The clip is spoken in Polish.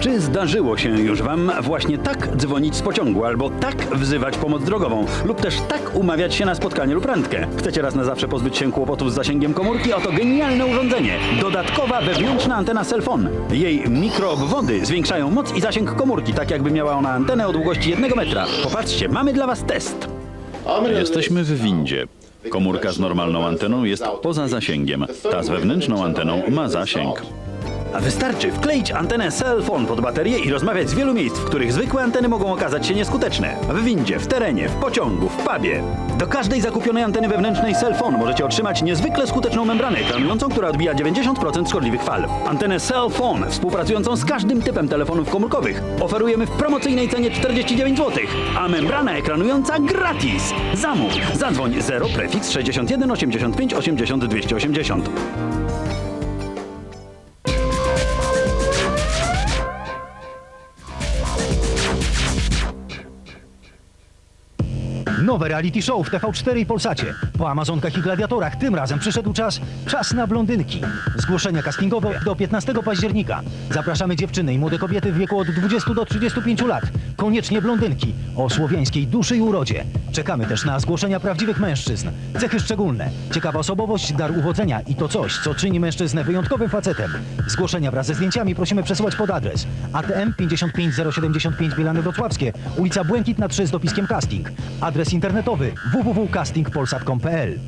Czy zdarzyło się już Wam właśnie tak dzwonić z pociągu, albo tak wzywać pomoc drogową, lub też tak umawiać się na spotkanie lub randkę? Chcecie raz na zawsze pozbyć się kłopotów z zasięgiem komórki? Oto genialne urządzenie. Dodatkowa wewnętrzna antena Cellphone. Jej mikroobwody zwiększają moc i zasięg komórki, tak jakby miała ona antenę o długości jednego metra. Popatrzcie, mamy dla Was test. Jesteśmy w windzie. Komórka z normalną anteną jest poza zasięgiem. Ta z wewnętrzną anteną ma zasięg. A wystarczy wkleić antenę Cellphone pod baterię i rozmawiać z wielu miejsc, w których zwykłe anteny mogą okazać się nieskuteczne. W windzie, w terenie, w pociągu, w pubie. Do każdej zakupionej anteny wewnętrznej Cellphone możecie otrzymać niezwykle skuteczną membranę ekranującą, która odbija 90% szkodliwych fal. Antenę Cellphone, współpracującą z każdym typem telefonów komórkowych, oferujemy w promocyjnej cenie 49 zł, a membrana ekranująca gratis. Zamów. Zadzwoń 0 prefiks 61 85 80 280. Nowe reality show w TV4 i Polsacie. Po Amazonkach i Gladiatorach tym razem przyszedł czas, czas na blondynki. Zgłoszenia castingowe do 15 października. Zapraszamy dziewczyny i młode kobiety w wieku od 20 do 35 lat. Koniecznie blondynki o słowiańskiej duszy i urodzie. Czekamy też na zgłoszenia prawdziwych mężczyzn. Cechy szczególne, ciekawa osobowość, dar uwodzenia i to coś, co czyni mężczyznę wyjątkowym facetem. Zgłoszenia wraz ze zdjęciami prosimy przesyłać pod adres ATM 55075 Bielany Wrocławskie, ulica Błękitna 3 z dopiskiem casting. Adres internetowy www.castingpolsat.pl